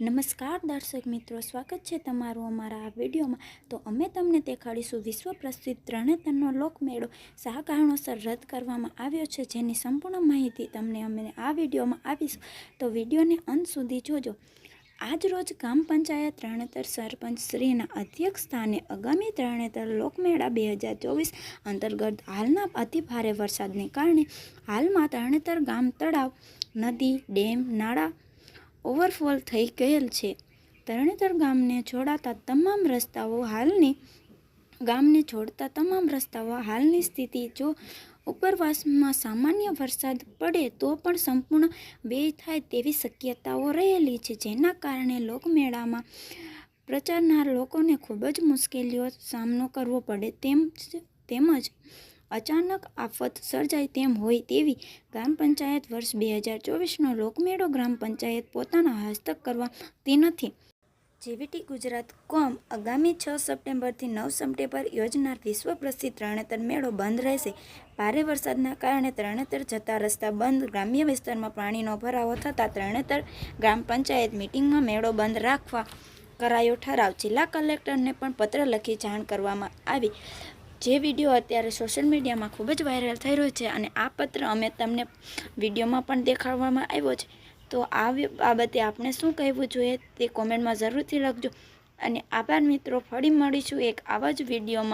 નમસ્કાર દર્શક મિત્રો, સ્વાગત છે તમારું અમારા આ વિડીયોમાં. તો અમે તમને દેખાડીશું વિશ્વ પ્રસિદ્ધ ત્રણેતરનો લોકમેળો. શા કારણોસર રદ કરવામાં આવ્યો છે જેની સંપૂર્ણ માહિતી તમને અમે આ વિડીયોમાં આપીશું. તો વિડીયોને અંત સુધી જોજો. આજ રોજ ગ્રામ પંચાયત ત્રણેતર સરપંચ શ્રીના અધ્યક્ષ સ્થાને આગામી ત્રણેતર લોકમેળા બે હજાર ચોવીસ અંતર્ગત હાલના અતિ ભારે વરસાદને કારણે હાલમાં ત્રણેતર ગામ તળાવ, નદી, ડેમ, નાળા ઓવરફોલ થઈ ગયેલ છે. તરણેતર ગામને જોડાતા તમામ રસ્તાઓ હાલની, ગામને જોડતા તમામ રસ્તાઓ હાલની સ્થિતિ જો ઉપરવાસમાં સામાન્ય વરસાદ પડે તો પણ સંપૂર્ણ વ્યય થાય તેવી શક્યતાઓ રહેલી છે. જેના કારણે લોકમેળામાં પ્રચારનાર લોકોને ખૂબ જ મુશ્કેલીઓ સામનો કરવો પડે તેમ, તેમજ અચાનક આફત સર્જાય તેમ હોય તેવી ગ્રામ પંચાયત વર્ષ બે હજાર ચોવીસનો લોકમેળો ગ્રામ પંચાયત પોતાના હસ્તક કરવાતી નથી. જેવીટી ગુજરાત કોમ આગામી છ સપ્ટેમ્બરથી નવ સપ્ટેમ્બર યોજનાર વિશ્વ પ્રસિદ્ધ ત્રણેતર મેળો બંધ રહેશે. ભારે વરસાદના કારણે ત્રણેતર જતા રસ્તા બંધ, ગ્રામ્ય વિસ્તારમાં પાણીનો ભરાવો થતાં ત્રણેતર ગ્રામ પંચાયત મિટિંગમાં મેળો બંધ રાખવા કરાયો ઠરાવ. જિલ્લા કલેક્ટરને પણ પત્ર લખી જાણ કરવામાં આવી. જે વીડિયો અત્યારે સોશિયલ મીડિયામાં ખૂબ જ વાયરલ થઈ રહ્યો છે અને આ પત્ર અમે તમને વિડીયોમાં પણ દેખાડવામાં આવ્યો છે, તો આ બાબતે આપણે શું કહેવું જોઈએ તે કોમેન્ટમાં જરૂરથી લખજો. અને આભાર મિત્રો, ફરી મળીશું એક આવા જ વિડીયોમાં.